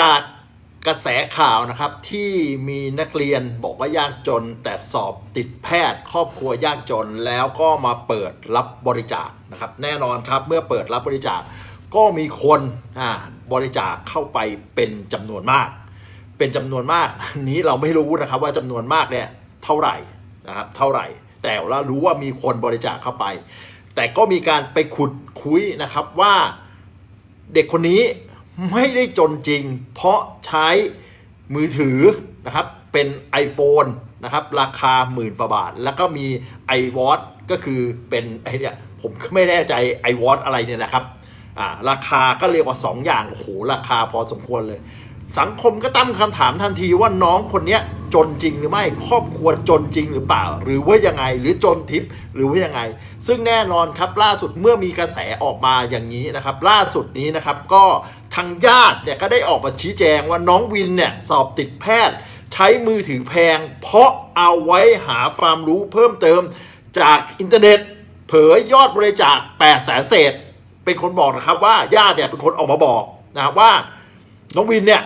จากกระแสข่าวนะครับที่มีนักเรียนบอกว่ายากจน แต่สอบติดแพทย์ ครอบครัวยากจนแล้วก็มาเปิดรับบริจาคนะครับ แน่นอนครับเมื่อเปิดรับบริจาคก็มีคนอ่าบริจาคเข้าไปเป็นจำนวนมาก เป็นจำนวนมากนนี้เราไม่รู้นะครับว่าจำนวนมากเนี่ยเท่าไหร่นะครับเท่าไหร่ แต่เรารู้ว่ามีคนบริจาคเข้าไป แต่ก็มีการไปขุดคุยนะครับว่าเด็กคนนี้ ไม่ได้จนจริง เพราะใช้มือถือนะครับเป็น iPhone นะครับราคาหมื่นกว่าบาท แล้วก็มี iWatch ก็คือเป็นไอเนี่ยผมก็ไม่แน่ใจ iWatch อะไรเนี่ยนะครับอ่าราคาก็เรียกว่า 2 อย่างโอ้โหราคาพอสมควรเลย สังคมก็ตั้งคำถามทันทีว่าน้องคนเนี้ยจนจริงหรือไม่ครอบครัวจนจริงหรือเปล่า หรือว่ายังไงหรือจนทิพย์หรือว่ายังไง ซึ่งแน่นอนครับล่าสุดเมื่อมีกระแสออกมาอย่างนี้นะครับ ล่าสุดนี้นะครับก็ทางญาติเนี่ยก็ได้ออกมาชี้แจงว่าน้องวินเนี่ยสอบติดแพทย์ ใช้มือถือแพง เพราะเอาไว้หาความรู้เพิ่มเติมจากอินเทอร์เน็ต เผยยอดบริจาค8แสนเศษ เป็นคนบอกนะครับว่าญาติเนี่ยเป็นคนออกมาบอกนะครับว่าน้องวินเนี่ย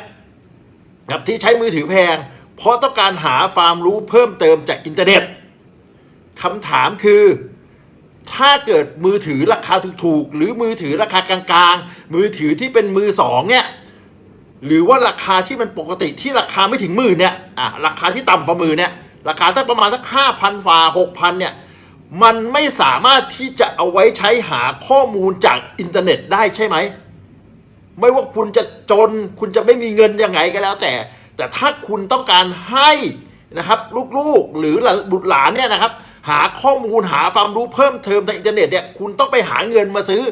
ครับที่ใช้มือถือแพง เพราะต้องการหาความรู้เพิ่มเติมจากอินเทอร์เน็ตคำถามคือ ถ้าเกิดมือถือราคาถูกๆ หรือมือถือราคากลางๆ มือถือที่เป็นมือสองเนี่ยหรือว่าราคาที่มันปกติที่ราคาไม่ถึงหมื่นเนี่ยอะราคาที่ต่ำกว่าหมื่นเนี่ยราคาสักประมาณสักห้าพันฝ่าหกพันเนี่ยมันไม่สามารถที่จะเอาไว้ใช้หาข้อมูลจากอินเทอร์เน็ตได้ใช่ไหม ไม่ว่าคุณจะจน คุณจะไม่มีเงินยังไงก็แล้วแต่ แต่ถ้าคุณต้องการให้นะครับลูกๆหรือบุตรหลานเนี่ยนะครับ หาข้อมูลหาความรู้เพิ่มเติมทางอินเทอร์เน็ตเนี่ยคุณต้องไปหาเงินมาซื้อ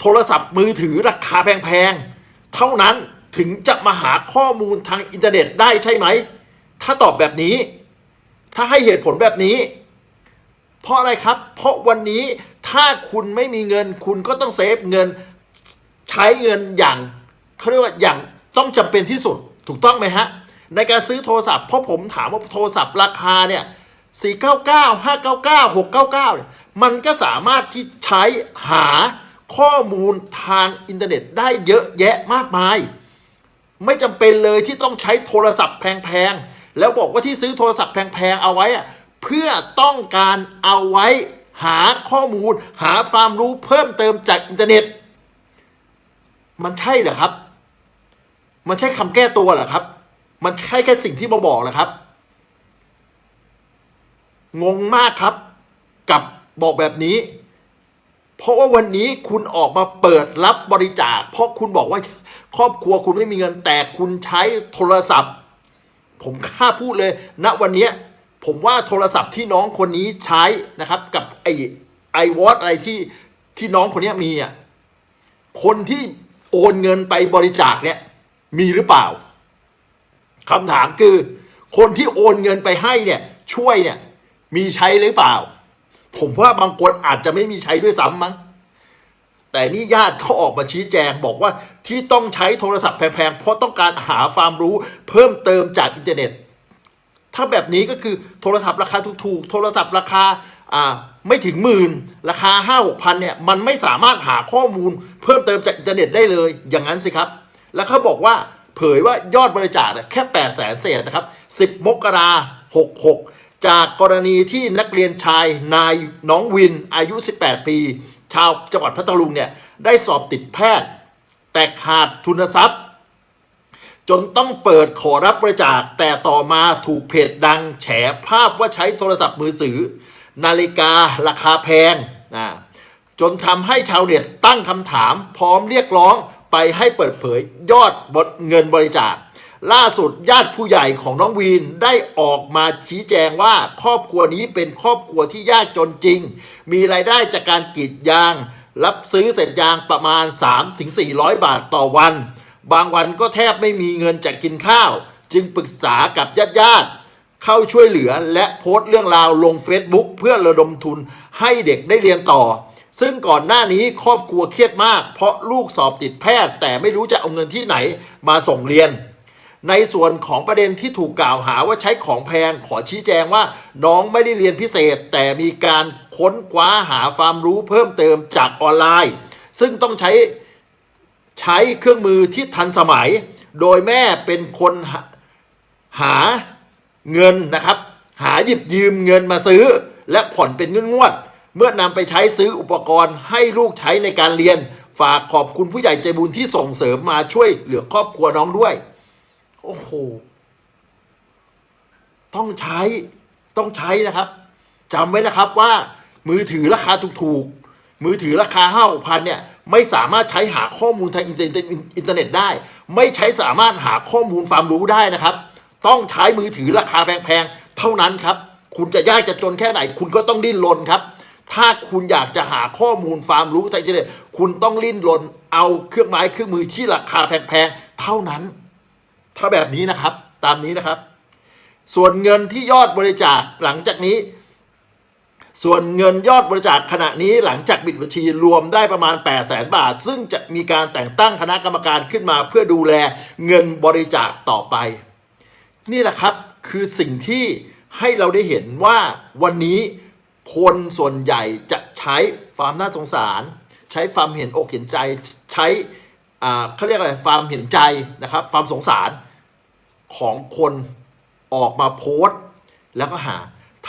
โทรศัพท์มือถือราคาแพงๆเท่านั้นถึงจะมาหาข้อมูลทางอินเทอร์เน็ตได้ใช่ไหม ถ้าตอบแบบนี้ ถ้าให้เหตุผลแบบนี้ เพราะอะไรครับ เพราะวันนี้ถ้าคุณไม่มีเงิน คุณก็ต้องเซฟเงิน ใช้เงินอย่างเขาเรียกว่าอย่างต้องจำเป็นที่สุดถูกต้องไหมฮะ ในการซื้อโทรศัพท์เพราะผมถามว่าโทรศัพท์ราคาเนี่ย499 599 699เนี่ยมันก็สามารถที่ใช้หาข้อมูลทางอินเทอร์เน็ตได้เยอะแยะมากมาย ไม่จำเป็นเลยที่ต้องใช้โทรศัพท์แพงๆ แล้วบอกว่าที่ซื้อโทรศัพท์แพงๆ เอาไว้อะเพื่อต้องการเอาไว้หาข้อมูล หาความรู้เพิ่มเติมจากอินเทอร์เน็ต มันใช่เหรอครับ มันใช่คำแก้ตัวเหรอครับ มันใช่แค่สิ่งที่มาบอกเหรอครับ งงมากครับ กับบอกแบบนี้ เพราะว่าวันนี้คุณออกมาเปิดรับบริจาค เพราะคุณบอกว่าครอบครัวคุณไม่มีเงินแต่คุณใช้โทรศัพท์ ผมกล้าพูดเลยณวันนี้ผมว่าโทรศัพท์ที่น้องคนนี้ใช้นะครับ กับไอไอวอตอะไรที่ที่น้องคนนี้มีอะคนที่ โอนเงินไปบริจาคเนี่ยมีหรือเปล่าคำถามคือ คนที่โอนเงินไปให้เนี่ยช่วยเนี่ยมีใช้หรือเปล่า ผมว่าบางคนอาจจะไม่มีใช้ด้วยซ้ำมั้งแต่นี่ญาติเขาออกมาชี้แจงบอกว่าที่ต้องใช้โทรศัพท์แพงๆ เพราะต้องการหาความรู้เพิ่มเติมจากอินเทอร์เน็ต ถ้าแบบนี้ก็คือโทรศัพท์ราคาถูกๆ โทรศัพท์ราคาอ่า ไม่ถึงหมื่นราคาห้าหกพันเนี่ยมันไม่สามารถหาข้อมูลเพิ่มเติมจากอินเทอร์เน็ตได้เลย อย่างนั้นสิครับ แล้วเขาบอกว่าเผยว่ายอดบริจาคแค่8ปดแสนเศษนะครับ 10 มกราหกหกจากกรณีที่นักเรียนชายนายน้องวินอายุ 18 ปี ชาวจังหวัดพัทลุงเนี่ยได้สอบติดแพทย์ แต่ขาดทุนทรัพย์ จนต้องเปิดขอรับบริจาคแต่ต่อมาถูกเพจดัง แฉภาพว่าใช้โทรศัพท์มือถือ นาฬิการาคาแพงนะจนทำให้ชาวเน็ตตั้งคำถาม พร้อมเรียกร้องไปให้เปิดเผยยอดบทเงินบริจาค ล่าสุดญาติผู้ใหญ่ของน้องวีนได้ออกมาชี้แจงว่าครอบครัวนี้เป็นครอบครัวที่ยากจนจริง มีรายได้จากการกรีดยาง รับซื้อเศษยางประมาณ 3-400 บาทต่อวัน บางวันก็แทบไม่มีเงินจะกินข้าว จึงปรึกษากับญาติญาติๆ เข้าช่วยเหลือและโพสต์เรื่องราวลง Facebook เพื่อระดมทุนให้เด็กได้เรียนต่อ ซึ่งก่อนหน้านี้ครอบครัวเครียดมาก เพราะลูกสอบติดแพทย์ แต่ไม่รู้จะเอาเงินที่ไหนมาส่งเรียน ในส่วนของประเด็นที่ถูกกล่าวหาว่าใช้ของแพงขอชี้แจงว่า น้องไม่ได้เรียนพิเศษ แต่มีการค้นคว้าหาความรู้เพิ่มเติมจากออนไลน์ ซึ่งต้องใช้ใช้เครื่องมือที่ทันสมัย โดยแม่เป็นคนหาหา เงินนะครับ หาหยิบยืมเงินมาซื้อ และผ่อนเป็นงวดๆเมื่อนำไปใช้ซื้ออุปกรณ์ให้ลูกใช้ในการเรียน ฝากขอบคุณผู้ใหญ่ใจบุญที่ส่งเสริมมาช่วยเหลือครอบครัวน้องด้วย โอ้โห ต้องใช้ต้องใช้นะครับจำไว้นะครับว่า มือถือราคาถูกๆ มือถือราคาห้าพันเนี่ยไม่สามารถใช้หาข้อมูลทางอินเทอร์เน็ตอินเทอร์เน็ตได้ ไม่ใช้สามารถหาข้อมูลความรู้ได้นะครับ ต้องใช้มือถือราคาแพงๆ เท่านั้นครับ คุณจะยากจะจนแค่ไหน คุณก็ต้องดิ้นรนครับ ถ้าคุณอยากจะหาข้อมูลความรู้ทางอินเทอร์เน็ตคุณต้องดิ้นรนเอาเครื่องไม้เครื่องมือที่ราคาแพงๆ เท่านั้น ถ้าแบบนี้นะครับ ตามนี้นะครับ ส่วนเงินที่ยอดบริจาคหลังจากนี้ ส่วนเงินยอดบริจาคขณะนี้หลังจากบิดบัญชีรวมได้ประมาณ 8 0 0แสนบาท ซึ่งจะมีการแต่งตั้งคณะกรรมการขึ้นมาเพื่อดูแลเงินบริจาคต่อไป นี่แหละครับคือสิ่งที่ให้เราได้เห็นว่าวันนี้คนส่วนใหญ่จะใช้ความน่าสงสาร ใช้ความเห็นอกเห็นใจใช้อ่าเขาเรียกอะไรความเห็นใจนะครับความสงสารของคนออกมาโพสต์แล้วก็หา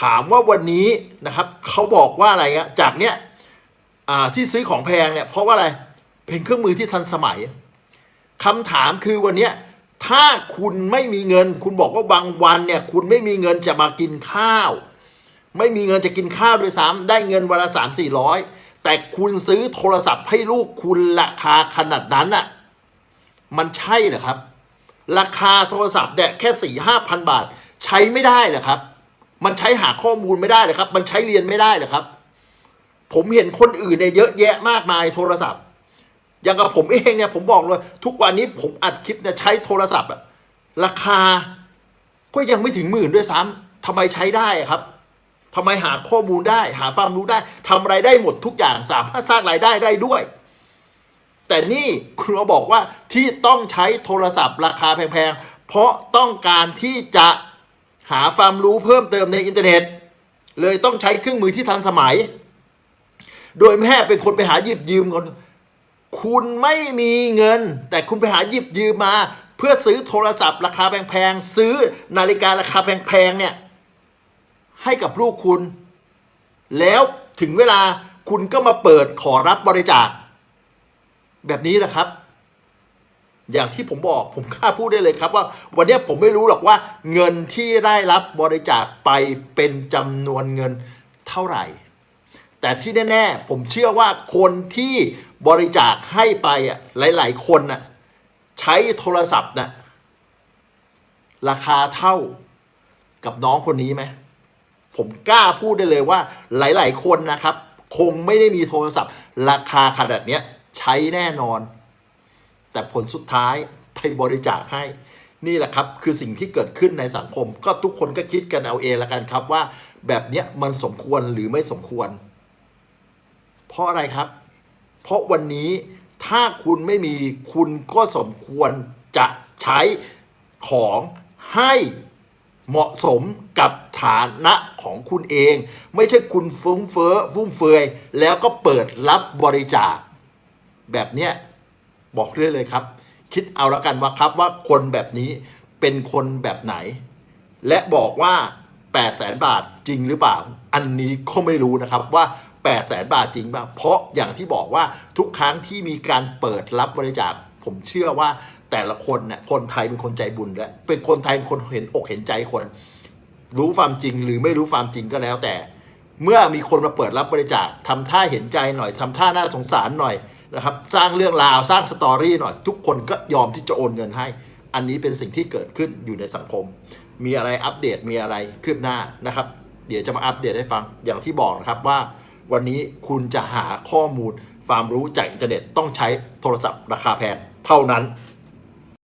ถามว่าวันนี้นะครับเขาบอกว่าอะไรอะจากเนี้ยอ่าที่ซื้อของแพงเนี่ยเพราะว่าอะไรเป็นเครื่องมือที่ทันสมัยคำถามคือวันเนี้ย ถ้าคุณไม่มีเงิน คุณบอกว่าบางวันเนี่ยคุณไม่มีเงินจะมากินข้าว ไม่มีเงินจะกินข้าวด้วยซ้ำได้เงินวันละสามสี่ร้อยแต่คุณซื้อโทรศัพท์ให้ลูกคุณราคาขนาดนั้นอะมันใช่เหรอครับ ราคาโทรศัพท์เนี่ยแค่สี่ห้าพันบาท ใช้ไม่ได้เหรอครับ มันใช้หาข้อมูลไม่ได้เหรอครับ มันใช้เรียนไม่ได้เหรอครับ ผมเห็นคนอื่นเนี่ยเยอะแยะมากมายโทรศัพท์ อย่างกับผมเองเนี่ยผมบอกเลย ทุกวันนี้ผมอัดคลิปเนี่ยใช้โทรศัพท์อะราคา ก็ยังไม่ถึงหมื่นด้วยซ้ำทำไมใช้ได้ครับทำไมหาข้อมูลได้หาความรู้ได้ทำอะไรได้หมดทุกอย่างสามารถสร้างรายได้ได้ด้วย แต่นี่คุณมาบอกว่าที่ต้องใช้โทรศัพท์ ราคาแพงๆเพราะต้องการที่จะหาความรู้เพิ่มเติมในอินเทอร์เน็ต เลยต้องใช้เครื่องมือที่ทันสมัย โดยแม่เป็นคนไปหาหยิบยืมคน คุณไม่มีเงิน แต่คุณไปหาหยิบยืมมา เพื่อซื้อโทรศัพท์ราคาแพงๆซื้อนาฬิการาคาแพงๆเนี่ยให้กับลูกคุณ แล้วถึงเวลาคุณก็มาเปิดขอรับบริจาค แบบนี้นะครับ อย่างที่ผมบอกผมกล้าพูดได้เลยครับว่า วันนี้ผมไม่รู้หรอกว่า เงินที่ได้รับบริจาคไปเป็นจำนวนเงินเท่าไหร่ แต่ที่แน่ๆ ผมเชื่อว่าคนที่บริจาคให้ไปอะหลายๆ คนน่ะใช้โทรศัพท์น่ะราคาเท่ากับน้องคนนี้ไหมผมกล้าพูดได้เลยว่าหลาย ๆ คนนะครับ คงไม่ได้มีโทรศัพท์ ราคาขนาดเนี้ยใช้แน่นอน แต่ผลสุดท้ายไปบริจาคให้นี่แหละครับ คือสิ่งที่เกิดขึ้นในสังคม ก็ทุกคนก็คิดกันเอาเองละกันครับว่า แบบเนี้ยมันสมควรหรือไม่สมควร เพราะอะไรครับ เพราะวันนี้ถ้าคุณไม่มีคุณก็สมควรจะใช้ของให้เหมาะสมกับฐานะของคุณเอง ไม่ใช่คุณฟุ้งเฟ้อฟุ่มเฟือย แล้วก็เปิดรับบริจาค แบบเนี้ยบอกเรื่อยเลยครับ คิดเอาและกันว่าครับว่าคนแบบนี้เป็นคนแบบไหน และบอกว่า8 0 0แสนบาทจริงหรือเปล่า อันนี้ก็ไม่รู้นะครับว่า 8 0 0แสนบาทจริงเปล่าเพราะอย่างที่บอกว่าทุกครั้งที่มีการเปิดรับบริจาค ผมเชื่อว่าแต่ละคนเนี่ยคนไทยเป็นคนใจบุญและ เป็นคนไทยเป็นคนเห็นอกเห็นใจคน รู้ความจริงหรือไม่รู้ความจริงก็แล้วแต่ เมื่อมีคนมาเปิดรับบริจาคทำท่าเห็นใจหน่อยทำท่าน่าสงสารหน่อยนะครับ สร้างเรื่องราวสร้างสตอรี่หน่อย ทุกคนก็ยอมที่จะโอนเงินให้ อันนี้เป็นสิ่งที่เกิดขึ้นอยู่ในสังคม มีอะไรอัปเดตมีอะไรคืบหน้านะครับ เดี๋ยวจะมาอัปเดตให้ฟังอย่างที่บอกนะครับว่า วันนี้คุณจะหาข้อมูลความรู้จากอินเทอร์เน็ตต้องใช้โทรศัพท์ราคาแพงเท่านั้น